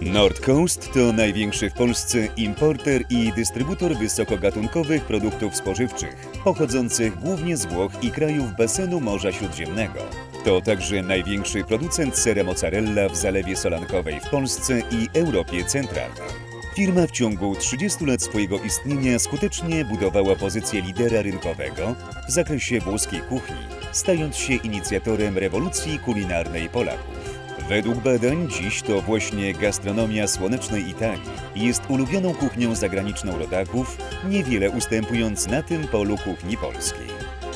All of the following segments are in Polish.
Nord Coast to największy w Polsce importer i dystrybutor wysokogatunkowych produktów spożywczych, pochodzących głównie z Włoch i krajów basenu Morza Śródziemnego. To także największy producent sera mozzarella w Zalewie Solankowej w Polsce i Europie Centralnej. Firma w ciągu 30 lat swojego istnienia skutecznie budowała pozycję lidera rynkowego w zakresie włoskiej kuchni, stając się inicjatorem rewolucji kulinarnej Polaków. Według badań dziś to właśnie gastronomia słonecznej Italii jest ulubioną kuchnią zagraniczną rodaków, niewiele ustępując na tym polu kuchni polskiej.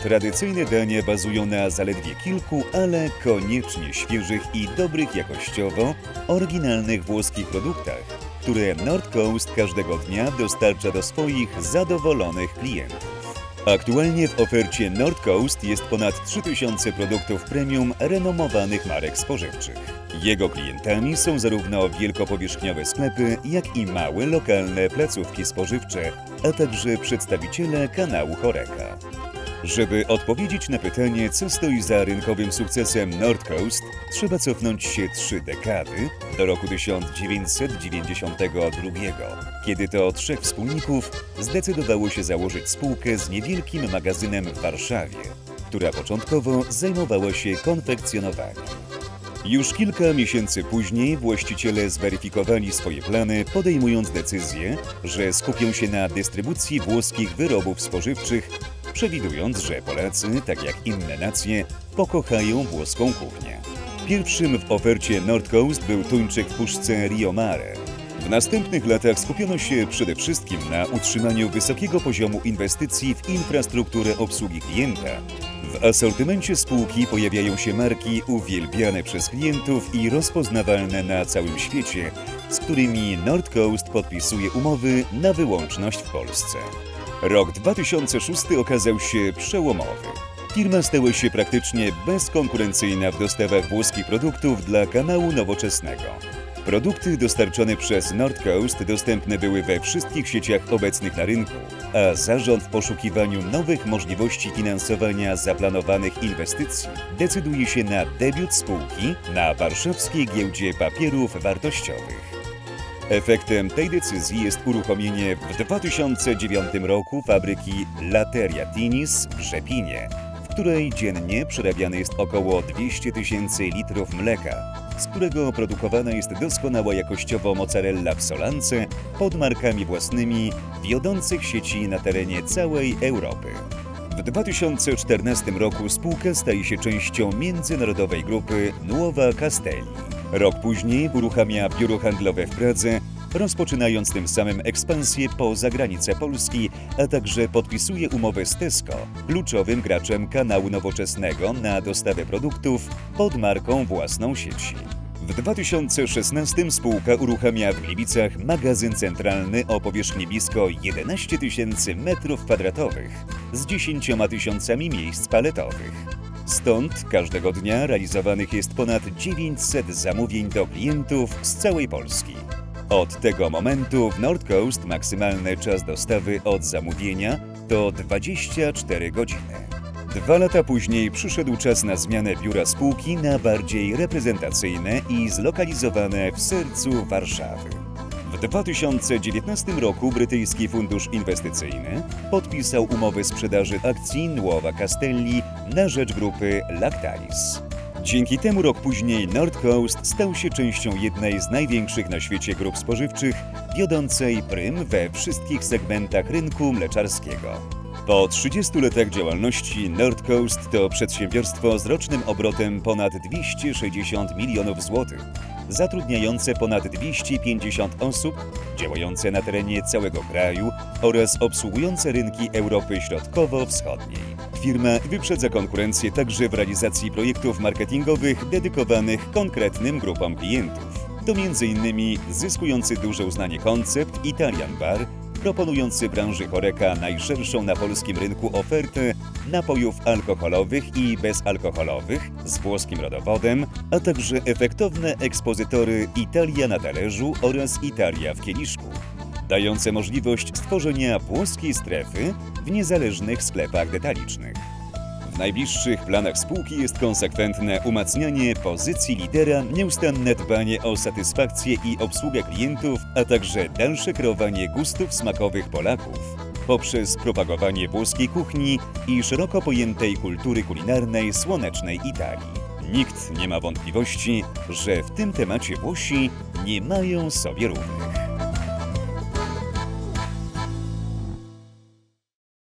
Tradycyjne dania bazują na zaledwie kilku, ale koniecznie świeżych i dobrych jakościowo, oryginalnych włoskich produktach, które Nord Coast każdego dnia dostarcza do swoich zadowolonych klientów. Aktualnie w ofercie Nord Coast jest ponad 3000 produktów premium renomowanych marek spożywczych. Jego klientami są zarówno wielkopowierzchniowe sklepy, jak i małe lokalne placówki spożywcze, a także przedstawiciele kanału Choreka. Żeby odpowiedzieć na pytanie, co stoi za rynkowym sukcesem Nord Coast, trzeba cofnąć się trzy dekady do roku 1992, kiedy to trzech wspólników zdecydowało się założyć spółkę z niewielkim magazynem w Warszawie, która początkowo zajmowała się konfekcjonowaniem. Już kilka miesięcy później właściciele zweryfikowali swoje plany, podejmując decyzję, że skupią się na dystrybucji włoskich wyrobów spożywczych, przewidując, że Polacy, tak jak inne nacje, pokochają włoską kuchnię. Pierwszym w ofercie Nord Coast był tuńczyk w puszce Rio Mare. W następnych latach skupiono się przede wszystkim na utrzymaniu wysokiego poziomu inwestycji w infrastrukturę obsługi klienta. W asortymencie spółki pojawiają się marki uwielbiane przez klientów i rozpoznawalne na całym świecie, z którymi Nord Coast podpisuje umowy na wyłączność w Polsce. Rok 2006 okazał się przełomowy. Firma stała się praktycznie bezkonkurencyjna w dostawach włoskich produktów dla kanału nowoczesnego. Produkty dostarczone przez Nord Coast dostępne były we wszystkich sieciach obecnych na rynku, a zarząd w poszukiwaniu nowych możliwości finansowania zaplanowanych inwestycji decyduje się na debiut spółki na warszawskiej giełdzie papierów wartościowych. Efektem tej decyzji jest uruchomienie w 2009 roku fabryki Lateria Tinis w Rzepinie, w której dziennie przerabiane jest około 200 tysięcy litrów mleka, z którego produkowana jest doskonała jakościowo mozzarella w Solance pod markami własnymi wiodących sieci na terenie całej Europy. W 2014 roku spółka staje się częścią międzynarodowej grupy Nuova Castelli. Rok później uruchamia biuro handlowe w Pradze, rozpoczynając tym samym ekspansję poza granice Polski, a także podpisuje umowę z Tesco, kluczowym graczem kanału nowoczesnego na dostawę produktów pod marką własną sieci. W 2016 spółka uruchamia w Gliwicach magazyn centralny o powierzchni blisko 11 tysięcy metrów kwadratowych z 10 tysiącami miejsc paletowych. Stąd każdego dnia realizowanych jest ponad 900 zamówień do klientów z całej Polski. Od tego momentu w Nord Coast maksymalny czas dostawy od zamówienia to 24 godziny. Dwa lata później przyszedł czas na zmianę biura spółki na bardziej reprezentacyjne i zlokalizowane w sercu Warszawy. W 2019 roku brytyjski fundusz inwestycyjny podpisał umowę sprzedaży akcji Nuova Castelli na rzecz grupy Lactalis. Dzięki temu rok później Nord Coast stał się częścią jednej z największych na świecie grup spożywczych, wiodącej prym we wszystkich segmentach rynku mleczarskiego. Po 30 latach działalności Nord Coast to przedsiębiorstwo z rocznym obrotem ponad 260 milionów złotych, zatrudniające ponad 250 osób, działające na terenie całego kraju oraz obsługujące rynki Europy Środkowo-Wschodniej. Firma wyprzedza konkurencję także w realizacji projektów marketingowych dedykowanych konkretnym grupom klientów. To m.in. zyskujący duże uznanie koncept Italian Bar, proponujący branży choreka najszerszą na polskim rynku ofertę napojów alkoholowych i bezalkoholowych z włoskim rodowodem, a także efektowne ekspozytory Italia na talerzu oraz Italia w kieliszku, dające możliwość stworzenia włoskiej strefy w niezależnych sklepach detalicznych. Najbliższych planach spółki jest konsekwentne umacnianie pozycji lidera, nieustanne dbanie o satysfakcję i obsługę klientów, a także dalsze kreowanie gustów smakowych Polaków poprzez propagowanie włoskiej kuchni i szeroko pojętej kultury kulinarnej słonecznej Italii. Nikt nie ma wątpliwości, że w tym temacie Włosi nie mają sobie równych.